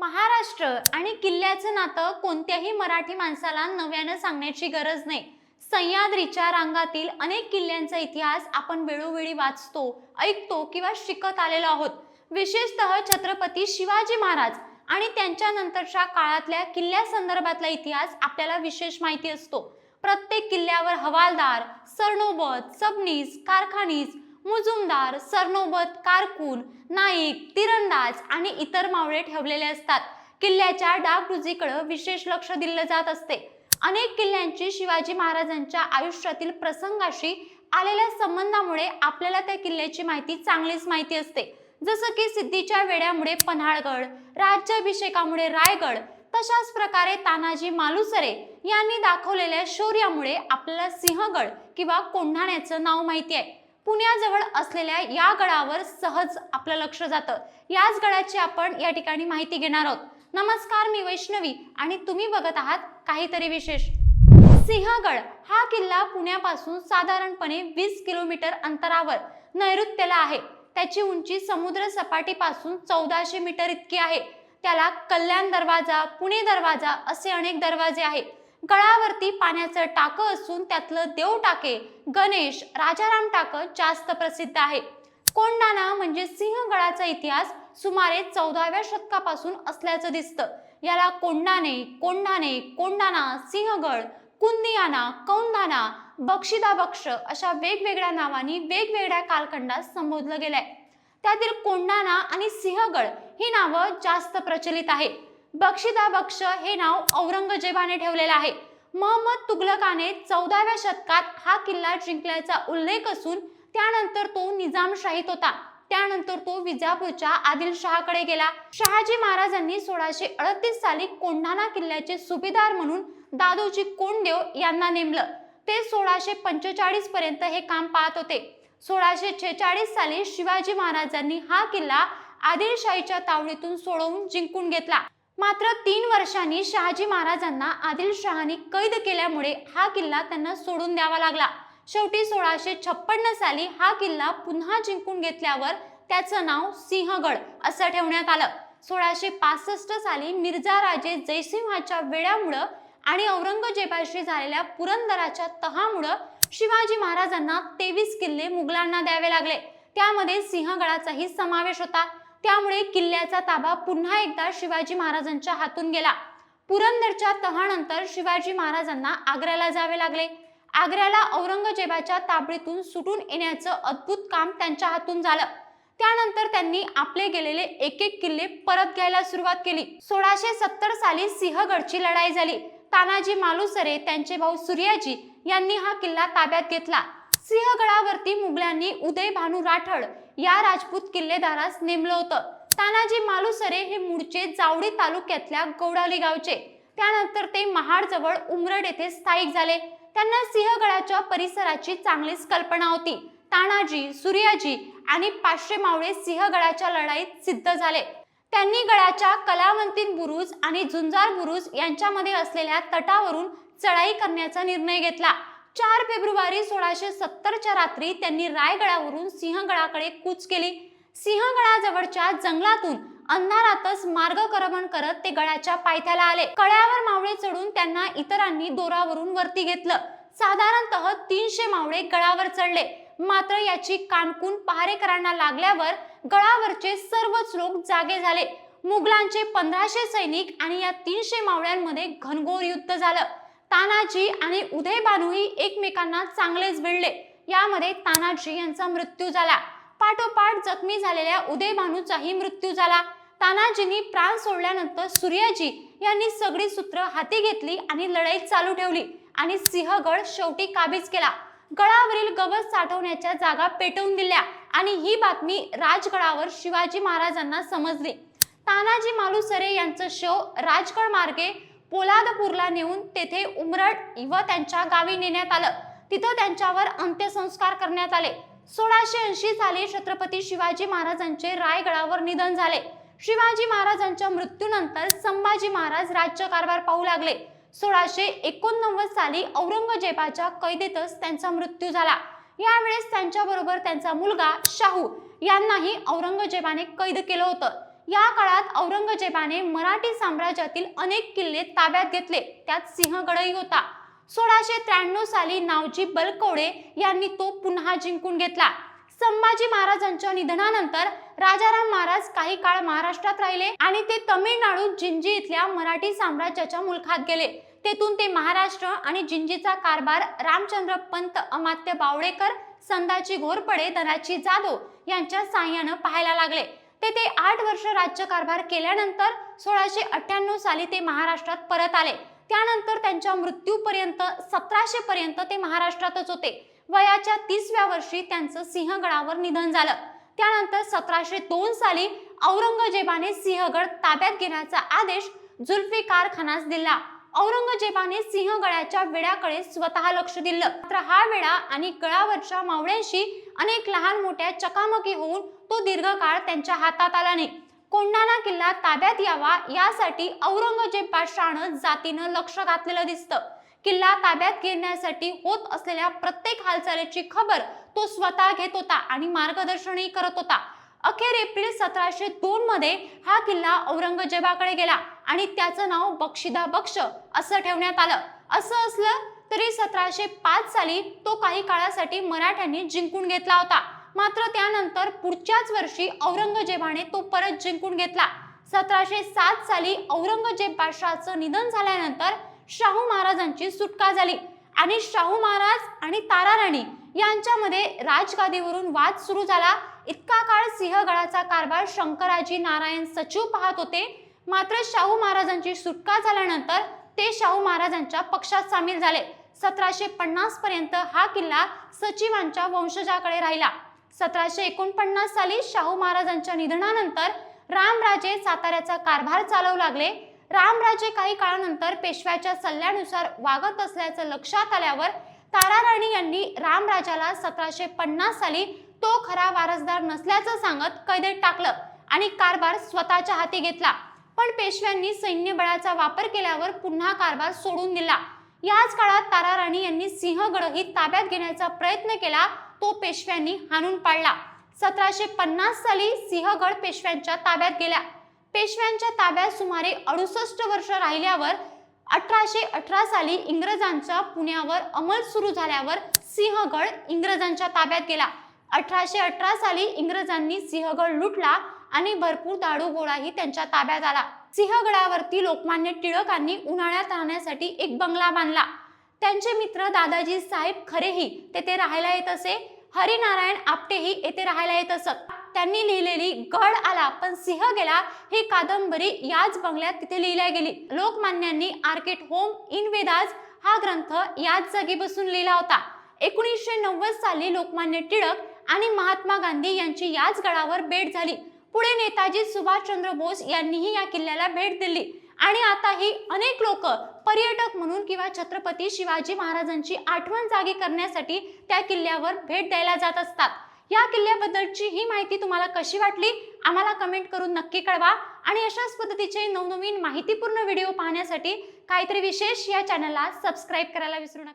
महाराष्ट्र आणि किल्ल्याचं नातं कोणत्याही मराठी माणसाला नव्यानं सांगण्याची गरज नाही. सह्याद्रीच्या रांगातील अनेक किल्ल्यांचा इतिहास आपण वेळोवेळी वाचतो ऐकतो किंवा शिकत आलेलो आहोत. विशेषतः छत्रपती शिवाजी महाराज आणि त्यांच्या नंतरच्या काळातल्या किल्ल्यासंदर्भातला इतिहास आपल्याला विशेष माहिती असतो. प्रत्येक किल्ल्यावर हवालदार सरनोबत सबनीस कारखानीस मुजुमदार सरनोबत कारकून नाईक तिरंदाज आणि इतर मावळे ठेवलेले असतात. किल्ल्याच्या डागडुजीकडे विशेष लक्ष दिलं जात असते. अनेक किल्ल्यांची शिवाजी महाराजांच्या आयुष्यातील प्रसंगाशी आलेल्या संबंधामुळे आपल्याला त्या किल्ल्याची माहिती चांगलीच माहिती असते. जसं की सिद्धीच्या वेड्यामुळे पन्हाळगड राज्याभिषेकामुळे रायगड तशाच प्रकारे तानाजी मालुसरे यांनी दाखवलेल्या शौर्यामुळे आपल्याला सिंहगड किंवा कोंढाण्याचं नाव माहिती आहे. पुण्याजवळ असलेल्या या गडावर सहज आपलं लक्ष जातं. याच गडाची आपण या ठिकाणी माहिती घेणार आहोत. नमस्कार मी वैष्णवी आणि तुम्ही बघत आहात काहीतरी विशेष. सिंहगड हा किल्ला पुण्यापासून साधारणपणे वीस किलोमीटर अंतरावर नैऋत्यला आहे. त्याची उंची समुद्र सपाटीपासून चौदाशे मीटर इतकी आहे. त्याला कल्याण दरवाजा पुणे दरवाजा असे अनेक दरवाजे आहेत. गळावरती पाण्याचं टाकं असून त्यातलं देव टाके गणेश राजाराम टाकं जास्त प्रसिद्ध आहे. कोंडाणा म्हणजे सिंहगडाचा इतिहास सुमारे चौदाव्या शतकापासून असल्याचं दिसतं. याला कोंडाणे कोंडाने कोंडाणा सिंहगड कुंदियाना कौंदाना बक्षिदा बक्ष अशा वेगवेगळ्या नावांनी वेगवेगळ्या कालखंडात संबोधलं गेलंय. त्यातील कोंडाणा आणि सिंहगड ही नावं जास्त प्रचलित आहे बक्षिदा बक्ष हे नाव औरंगजेबाने ठेवलेलं आहे. महम्मद तुगलकाने चौदाव्या शतकात हा किल्ला जिंकल्याचा उल्लेख असून त्यानंतर तो निजामशाहीत होता. त्यानंतर तो विजापूरच्या आदिलशहाकडे गेला. शहाजी महाराजांनी सोळाशे अडतीस साली कोंढाणा किल्ल्याचे सुभेदार म्हणून दादोजी कोंडदेव यांना नेमलं. ते सोळाशे पंचेचाळीस पर्यंत हे काम पाहत होते. सोळाशे छेचाळीस साली शिवाजी महाराजांनी हा किल्ला आदिलशाहीच्या तावडीतून सोडवून जिंकून घेतला. मात्र तीन वर्षांनी शहाजी महाराजांना आदिलशहानी कैद केल्यामुळे हा किल्ला त्यांना सोडून द्यावा लागला. शेवटी सोळाशे छप्पन्न साली हा किल्ला पुन्हा जिंकून घेतल्यावर त्याचं नाव सिंहगड असं ठेवण्यात आलं. सोळाशे पासष्ट साली मिर्झा राजे जयसिंहाच्या वेळामुळं आणि औरंगजेबाशी झालेल्या पुरंदराच्या तहामुळं शिवाजी महाराजांना तेवीस किल्ले मुघलांना द्यावे लागले. त्यामध्ये सिंहगडाचाही समावेश होता. त्यामुळे किल्ल्याचा ताबा पुन्हा एकदा शिवाजी महाराजांच्या हातून गेला. पुरंदरच्या तहानंतर शिवाजी महाराजांना आग्र्याला जावे लागले. आग्र्याला औरंगजेबाच्या ताबडीतून सुटून येण्याचं अद्भुत काम त्यांच्या हातून झालं. त्यानंतर त्यांनी आपले गेलेले एक एक किल्ले परत घ्यायला सुरुवात केली. सोळाशे सत्तर साली सिंहगडची लढाई झाली. तानाजी मालुसरे त्यांचे भाऊ सूर्याजी यांनी हा किल्ला ताब्यात घेतला. सिंहगडावरती मुघलांनी उदय भानू राठड या राजपूत किल्लेदारास नेमलं होतं. तानाजी मालुसरे हे मूळचे जावडी तालुक्यातल्या गौडाली गावचे. त्यानंतर ते महाडजवळ उमरड येथे स्थायिक झाले. त्यांना सिंहगडाच्या परिसराची चांगलीच कल्पना होती. तानाजी सूर्याजी आणि पाचशे मावळे सिंहगडाच्या लढाईत सिद्ध झाले. त्यांनी गडाच्या कलावंतीन बुरुज आणि झुंजार बुरुज यांच्यामध्ये असलेल्या तटावरून चढाई करण्याचा निर्णय घेतला. चार फेब्रुवारी सोळाशे सत्तरच्या रात्री त्यांनी रायगडावरून सिंहगडाकडे कूच केली. सिंहगडाजवळच्या जंगलातून अंधारातच मार्गक्रमण करत ते गडाच्या पायथ्याला आले. कळ्यावर मावळे चढून त्यांना इतरांनी दोरावरून वरती घेतलं. साधारणतः तीनशे मावळे गळावर चढले. मात्र याची कानकून पहारेकरांना लागल्यावर गळावरचे सर्वच लोक जागे झाले. मुघलांचे पंधराशे सैनिक आणि या तीनशे मावळ्यांमध्ये घनघोर युद्ध झालं. तानाजी आणि उदय बानूही एकमेकांना चांगलेच भिडले. यामध्ये तानाजी यांचा मृत्यू झाला. पाठोपाठ जखमी झालेल्या उदय बानूचाही मृत्यू झाला. तानाजींनी प्राण सोडल्यानंतर सूर्याजी यांनी सगळी सूत्र हाती घेतली आणि लढाई चालू ठेवली आणि सिंहगड शेवटी काबीज केला. गडावरील गवत साठवण्याच्या जागा पेटवून दिल्या आणि ही बातमी राजगडावर शिवाजी महाराजांना समजली. तानाजी मालुसरे यांचं शव राजगड मार्गे पोलादपूरला नेऊन तेथे उमरड व त्यांच्या गावी नेण्यात आलं. तिथं त्यांच्यावर अंत्यसंस्कार करण्यात आले. सोळाशे ऐंशी साली छत्रपती शिवाजी महाराजांचे रायगडावर निधन झाले. शिवाजी महाराजांच्या मृत्यूनंतर संभाजी महाराज राज्यकारभार पाहू लागले. सोळाशे एकोणनव्वद साली औरंगजेबाच्या कैदेतच त्यांचा मृत्यू झाला. यावेळेस त्यांच्याबरोबर त्यांचा मुलगा शाहू यांनाही औरंगजेबाने कैद केलं होतं. या काळात औरंगजेबाने मराठी साम्राज्यातील अनेक किल्ले ताब्यात घेतले. त्यात सिंहगडही होता. सोळाशे त्र्याण्णव साली नावजी बलकवडे यांनी तो पुन्हा जिंकून घेतला. संभाजी महाराजांच्या निधनानंतर राजाराम महाराज काही काळ महाराष्ट्रात राहिले आणि ते तमिळनाडू जिंजी इथल्या मराठी साम्राज्याच्या मुलखात गेले. तेथून ते महाराष्ट्र आणि जिंजीचा कारभार रामचंद्र पंत अमात्य बावडेकर संदाची घोरपडे धनाची जाधव यांच्या साह्यानं पाहायला लागले. तेथे आठ वर्ष राज्यकारभार केल्यानंतर सोळाशे अठ्ठ्याण्णव साली ते महाराष्ट्रात परत आले. त्यानंतर त्यांच्या मृत्यूपर्यंत सतराशे पर्यंत ते महाराष्ट्रातच होते. वयाच्या तीसव्या वर्षी त्यांचं सिंहगडावर निधन झालं. त्यानंतर सतराशे दोन साली औरंगजेबाने सिंहगड ताब्यात घेण्याचा आदेश जुल्फिकार खानास दिला. औरंगजेबाने सिंहगडाच्या वेड्याकडे स्वतः लक्ष दिलं. मात्र हा विडा आणि गळावरच्या मावळ्यांशी अनेक लहान मोठ्या चकामकी होऊन तो दीर्घकाळ त्यांच्या हातात आला नाही. कोंढाणा किल्ला ताब्यात यावा यासाठी औरंगजेब बादशहानं जातीनं लक्ष घातलेलं दिसतं. किल्ला ताब्यात घेण्यासाठी होत असलेल्या प्रत्येक हालचालीची खबर तो स्वतः घेत होता आणि मार्गदर्शनही करत होता. अखेर एप्रिल सतराशे दोन मध्ये हा किल्ला औरंगजेबाकडे गेला आणि त्याचं नाव बक्षिदा बक्ष असं ठेवण्यात आलं. असं असलं तरी सतराशे पाच साली तो काही काळासाठी मराठ्यांनी जिंकून घेतला होता. मात्र त्यानंतर पुढच्याच वर्षी औरंगजेबाने तो परत जिंकून घेतला. सतराशे सात साली औरंगजेब बादशाहचं निधन झाल्यानंतर शाहू महाराजांची सुटका झाली आणि शाहू महाराज आणि ताराराणी यांच्यामध्ये राजगादीवरून वाद सुरू झाला इतका काळ सिंहगडाचा कारभार शंकराजी नारायण सचिव पाहत होते. मात्र शाहू महाराजांची सुटका झाल्यानंतर ते शाहू महाराजांच्या पक्षात सामील झाले. सतराशे पन्नास पर्यंत हा किल्ला सचिवांच्या वंशजाकडे राहिला. सतराशे एकोणपन्नास साली शाहू महाराजांच्या निधनानंतर रामराजे साताऱ्याचा कारभार चालवू लागले. रामराजे काही काळानंतर पेशव्याच्या सल्ल्यानुसार वागत असल्याचं लक्षात आल्यावर ताराराणी यांनी रामराजाला सतराशे पन्नास साली तो खरा वारसदार नसल्याचं सांगत कैदेत टाकलं आणि कारभार स्वतःच्या हाती घेतला. पण पेशव्यांनी सैन्यबळाचा वापर केल्यावर पुन्हा कारभार सोडून दिला. याच काळात ताराराणी यांनी सिंहगडही ताब्यात घेण्याचा प्रयत्न केला तो पेशव्यांनी हाणून पाडला. सतराशे पन्नास साली सिंहगड पेशव्यांच्या ताब्यात गेल्या. पेशव्यांच्या ताब्यात सुमारे अडुसष्ट वर्ष राहिल्यावर अठराशे अठरा साली इंग्रजांचा पुण्यावर अंमल सुरू झाल्यावर सिंहगड इंग्रजांच्या ताब्यात गेला. अठराशे अठरा साली इंग्रजांनी सिंहगड लुटला आणि भरपूर दारूगोळाही त्यांच्या ताब्यात आला. सिंहगडावरती लोकमान्य टिळकांनी उन्हाळ्यात राहण्यासाठी एक बंगला बांधला. त्यांचे मित्र दादाजी साहेब खरेही तेथे राहायला येत असे. हरिनारायण आपटेही येथे राहायला येत असत. त्यांनी लिहिलेली गड आला पण सिंह गेला ही कादंबरी याच बंगल्यात तिथे लिहिल्या गेली. लोकमान्यांनी आर्केट होम इन वेदाज हा ग्रंथ याच जागी बसून लिहिला होता. एकोणीसशे नव्वद साली लोकमान्य टिळक आणि महात्मा गांधी यांची याच गडावर भेट झाली. पुढे नेताजी सुभाषचंद्र बोस यांनीही या किल्ल्याला भेट दिली. आणि आताही अनेक लोक पर्यटक म्हणून किंवा छत्रपती शिवाजी महाराजांची आठवण जागी करण्यासाठी त्या किल्ल्यावर भेट द्यायला जात असतात. या किल्ल्याबद्दलची ही माहिती तुम्हाला कशी वाटली? आम्हाला कमेंट करून नक्की कळवा. आणि अशाच पद्धतीचे नवनवीन माहितीपूर्ण व्हिडिओ पाहण्यासाठी काहीतरी विशेष या चॅनलला सबस्क्राईब करायला विसरू नका.